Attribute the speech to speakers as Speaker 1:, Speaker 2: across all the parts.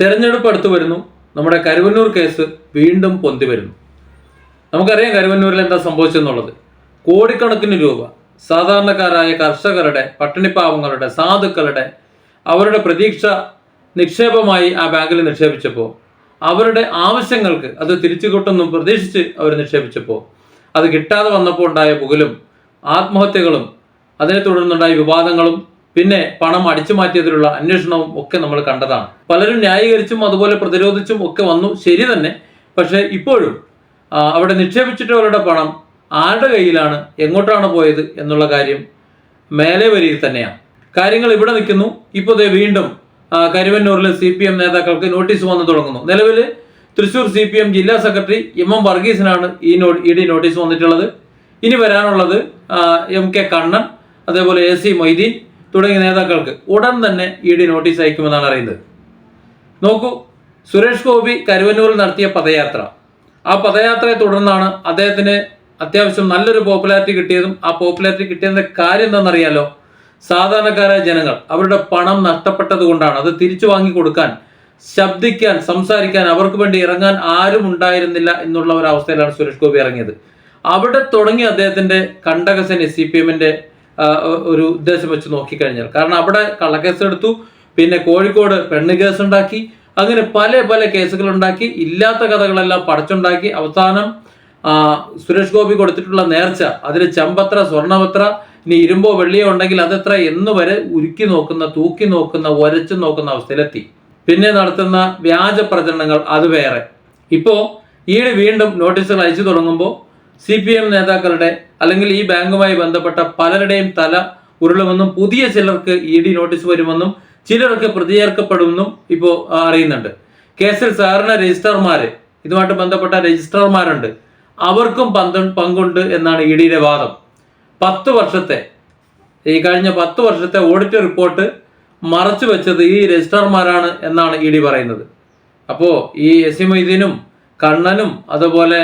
Speaker 1: തെരഞ്ഞെടുപ്പ് അടുത്ത് വരുന്നു. നമ്മുടെ കരുവന്നൂർ കേസ് വീണ്ടും പൊന്തി വരുന്നു. നമുക്കറിയാം കരുവന്നൂരിൽ എന്താ സംഭവിച്ചെന്നുള്ളത്. കോടിക്കണക്കിന് രൂപ സാധാരണക്കാരായ കർഷകരുടെ പട്ടിണിപ്പാവങ്ങളുടെ സാധുക്കളുടെ അവരുടെ പ്രതീക്ഷ നിക്ഷേപമായി ആ ബാങ്കിൽ നിക്ഷേപിച്ചപ്പോൾ അവരുടെ ആവശ്യങ്ങൾക്ക് അത് തിരിച്ചു കിട്ടുമെന്നും പ്രതീക്ഷിച്ച് അവർ നിക്ഷേപിച്ചപ്പോൾ അത് കിട്ടാതെ വന്നപ്പോൾ ഉണ്ടായ പുകലും ആത്മഹത്യകളും അതിനെ തുടർന്നുണ്ടായ വിവാദങ്ങളും പിന്നെ പണം അടിച്ചു മാറ്റിയതിലുള്ള അന്വേഷണവും ഒക്കെ നമ്മൾ കണ്ടതാണ്. പലരും ന്യായീകരിച്ചും അതുപോലെ പ്രതിരോധിച്ചും ഒക്കെ വന്നു. ശരി തന്നെ. പക്ഷേ ഇപ്പോഴും അവിടെ നിക്ഷേപിച്ചിട്ടവരുടെ പണം ആരുടെ കയ്യിലാണ് എങ്ങോട്ടാണ് പോയത് എന്നുള്ള കാര്യം മേലെ വരിയിൽ തന്നെയാണ്. കാര്യങ്ങൾ ഇവിടെ നിൽക്കുന്നു. ഇപ്പോൾ വീണ്ടും കരുവന്നൂരിലെ സി പി എം നേതാക്കൾക്ക് നോട്ടീസ് വന്നു തുടങ്ങുന്നു. നിലവിൽ തൃശൂർ സി പി എം ജില്ലാ സെക്രട്ടറി എം എം വർഗീസിനാണ് ഈ നോ ഇ ഡി നോട്ടീസ് വന്നിട്ടുള്ളത്. ഇനി വരാനുള്ളത് എം കെ കണ്ണൻ അതേപോലെ എ സി മൊയ്തീൻ തുടങ്ങിയ നേതാക്കൾക്ക് ഉടൻ തന്നെ ഇ ഡി നോട്ടീസ് അയക്കുമെന്നാണ് അറിയുന്നത്. നോക്കൂ സുരേഷ് ഗോപി കരുവന്നൂരിൽ നടത്തിയ പദയാത്ര. ആ പദയാത്രയെ തുടർന്നാണ് അദ്ദേഹത്തിന് അത്യാവശ്യം നല്ലൊരു പോപ്പുലാരിറ്റി കിട്ടിയതും ആ പോപ്പുലാരിറ്റി കിട്ടിയതിന്റെ കാര്യം എന്താണെന്നറിയാലോ? സാധാരണക്കാരായ ജനങ്ങൾ അവരുടെ പണം നഷ്ടപ്പെട്ടത് കൊണ്ടാണ്. അത് തിരിച്ചു വാങ്ങി കൊടുക്കാൻ ശബ്ദിക്കാൻ സംസാരിക്കാൻ അവർക്ക് വേണ്ടി ഇറങ്ങാൻ ആരും ഉണ്ടായിരുന്നില്ല എന്നുള്ള ഒരു അവസ്ഥയിലാണ് സുരേഷ് ഗോപി ഇറങ്ങിയത്. അവിടെ തുടങ്ങി അദ്ദേഹത്തിന്റെ കണ്ടകസന് സി പി എമ്മിന്റെ ഒരു ഉദ്ദേശം വെച്ച് നോക്കിക്കഴിഞ്ഞാൽ. കാരണം അവിടെ കള്ളക്കേസ് എടുത്തു പിന്നെ കോഴിക്കോട് പെണ്ണ് കേസ് ഉണ്ടാക്കി അങ്ങനെ പല പല കേസുകൾ ഉണ്ടാക്കി ഇല്ലാത്ത കഥകളെല്ലാം പടച്ചുണ്ടാക്കി അവസാനം സുരേഷ് ഗോപി കൊടുത്തിട്ടുള്ള നേർച്ച അതിൽ ചമ്പത്ര സ്വർണപത്ര ഇനി ഇരുമ്പോ വെള്ളിയോ ഉണ്ടെങ്കിൽ അതെത്ര എന്ന് വരെ ഉരുക്കി നോക്കുന്ന തൂക്കി നോക്കുന്ന ഒരച്ചു നോക്കുന്ന അവസ്ഥയിലെത്തി. പിന്നെ നടത്തുന്ന വ്യാജ പ്രചരണങ്ങൾ അത് വേറെ. ഇപ്പോ ഈട് വീണ്ടും നോട്ടീസുകൾ അയച്ചു തുടങ്ങുമ്പോൾ സി പി എം നേതാക്കളുടെ അല്ലെങ്കിൽ ഈ ബാങ്കുമായി ബന്ധപ്പെട്ട പലരുടെയും തല ഉരുളുമെന്നും പുതിയ ചിലർക്ക് ഇ ഡി നോട്ടീസ് വരുമെന്നും ചിലർക്ക് പ്രതിചേർക്കപ്പെടുമെന്നും ഇപ്പോൾ അറിയുന്നുണ്ട്. കേസിൽ സഹകരണ രജിസ്ട്രാർമാര് ഇതുമായിട്ട് ബന്ധപ്പെട്ട രജിസ്ട്രാർമാരുണ്ട്. അവർക്കും പന്ത പങ്കുണ്ട് എന്നാണ് ഇ ഡിയുടെ വാദം. പത്ത് വർഷത്തെ ഈ കഴിഞ്ഞ പത്ത് വർഷത്തെ ഓഡിറ്റ് റിപ്പോർട്ട് മറച്ചു വെച്ചത് ഈ രജിസ്ട്രാർമാരാണ് എന്നാണ് ഇ ഡി പറയുന്നത്. അപ്പോൾ ഈ എസ് സി മൊയ്തീനും കണ്ണനും അതുപോലെ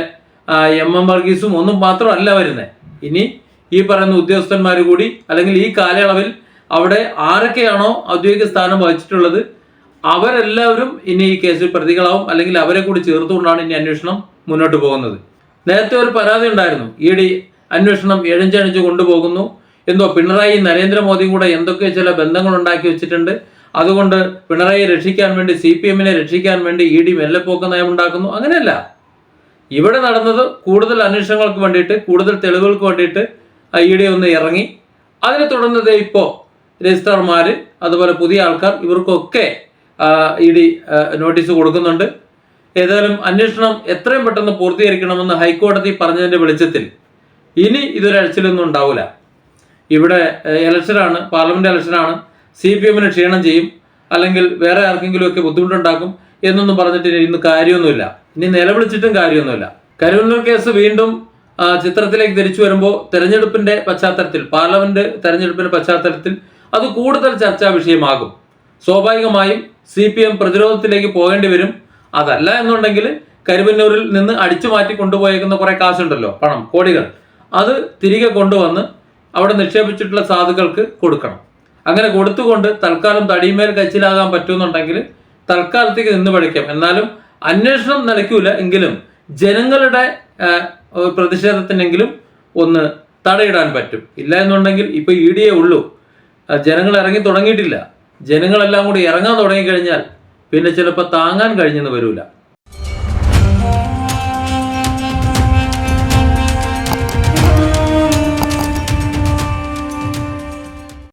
Speaker 1: എം എം വർഗീസും ഒന്നും മാത്രമല്ല വരുന്നത് ഇനി ഈ പറയുന്ന ഉദ്യോഗസ്ഥന്മാർ കൂടി അല്ലെങ്കിൽ ഈ കാലയളവിൽ അവിടെ ആരൊക്കെയാണോ ഔദ്യോഗിക സ്ഥാനം വഹിച്ചിട്ടുള്ളത് അവരെല്ലാവരും ഇനി ഈ കേസിൽ പ്രതികളാവും അല്ലെങ്കിൽ അവരെ കൂടി ചേർത്തുകൊണ്ടാണ് ഇനി അന്വേഷണം മുന്നോട്ട് പോകുന്നത്. നേരത്തെ ഒരു പരാതി ഉണ്ടായിരുന്നു. ഇ ഡി അന്വേഷണം എഴഞ്ചണിച്ച് കൊണ്ടുപോകുന്നു. എന്തോ പിണറായി നരേന്ദ്രമോദിയും കൂടെ എന്തൊക്കെ ചില ബന്ധങ്ങൾ ഉണ്ടാക്കി വെച്ചിട്ടുണ്ട്. അതുകൊണ്ട് പിണറായിയെ രക്ഷിക്കാൻ വേണ്ടി സി പി എമ്മിനെ രക്ഷിക്കാൻ വേണ്ടി ഇ ഡി മെല്ലെപ്പോക്ക് നയം ഉണ്ടാക്കുന്നു അങ്ങനെയല്ല. ഇവിടെ നടന്നത് കൂടുതൽ അന്വേഷണങ്ങൾക്ക് വേണ്ടിയിട്ട് കൂടുതൽ തെളിവുകൾക്ക് വേണ്ടിയിട്ട് ഇ ഡി ഒന്ന് ഇറങ്ങി. അതിനെ തുടർന്ന് ദേ ഇപ്പോൾ രജിസ്ട്രാർമാർ അതുപോലെ പുതിയ ആൾക്കാർ ഇവർക്കൊക്കെ ഇ ഡി നോട്ടീസ് കൊടുക്കുന്നുണ്ട്. ഏതായാലും അന്വേഷണം എത്രയും പെട്ടെന്ന് പൂർത്തീകരിക്കണമെന്ന് ഹൈക്കോടതി പറഞ്ഞതിന്റെ വെളിച്ചത്തിൽ ഇനി ഇതൊരഴിച്ചിലൊന്നും ഉണ്ടാവില്ല ഇവിടെ ഇലക്ഷനാണ് പാർലമെന്റ് ഇലക്ഷനാണ്. സി പി എമ്മിന് ക്ഷീണം ചെയ്യും. അല്ലെങ്കിൽ വേറെ ആർക്കെങ്കിലുമൊക്കെ ബുദ്ധിമുട്ടുണ്ടാക്കും എന്നൊന്നും പറഞ്ഞിട്ട് ഇനി ഇന്ന് കാര്യമൊന്നുമില്ല. ഇനി നിലവിളിച്ചിട്ടും കാര്യമൊന്നുമില്ല. കരുവന്നൂർ കേസ് വീണ്ടും ചിത്രത്തിലേക്ക് തിരിച്ചു വരുമ്പോൾ തെരഞ്ഞെടുപ്പിന്റെ പശ്ചാത്തലത്തിൽ പാർലമെന്റ് തെരഞ്ഞെടുപ്പിന്റെ പശ്ചാത്തലത്തിൽ അത് കൂടുതൽ ചർച്ചാ വിഷയമാകും. സ്വാഭാവികമായും സി പി എം പ്രതിരോധത്തിലേക്ക് പോകേണ്ടി വരും. അതല്ല എന്നുണ്ടെങ്കിൽ കരുവന്നൂരിൽ നിന്ന് അടിച്ചു മാറ്റി കൊണ്ടുപോയേക്കുന്ന കുറെ കാശുണ്ടല്ലോ പണം കോടികൾ. അത് തിരികെ കൊണ്ടുവന്ന് അവിടെ നിക്ഷേപിച്ചിട്ടുള്ള സാധുക്കൾക്ക് കൊടുക്കണം. അങ്ങനെ കൊടുത്തുകൊണ്ട് തൽക്കാലം തടിമേൽ കച്ചിലാകാൻ പറ്റുമെന്നുണ്ടെങ്കിൽ തൽക്കാലത്തേക്ക് നിന്ന് പഠിക്കാം. എന്നാലും അന്വേഷണം നിലയ്ക്കൂല എങ്കിലും ജനങ്ങളുടെ പ്രതിഷേധത്തിനെങ്കിലും ഒന്ന് തടയിടാൻ പറ്റും. ഇല്ല എന്നുണ്ടെങ്കിൽ ഇപ്പൊ ഇ ഡിയേ ഉള്ളൂ. ജനങ്ങൾ ഇറങ്ങി തുടങ്ങിയിട്ടില്ല. ജനങ്ങളെല്ലാം കൂടി ഇറങ്ങാൻ തുടങ്ങിക്കഴിഞ്ഞാൽ പിന്നെ ചിലപ്പോൾ താങ്ങാൻ കഴിഞ്ഞെന്ന് വരൂല.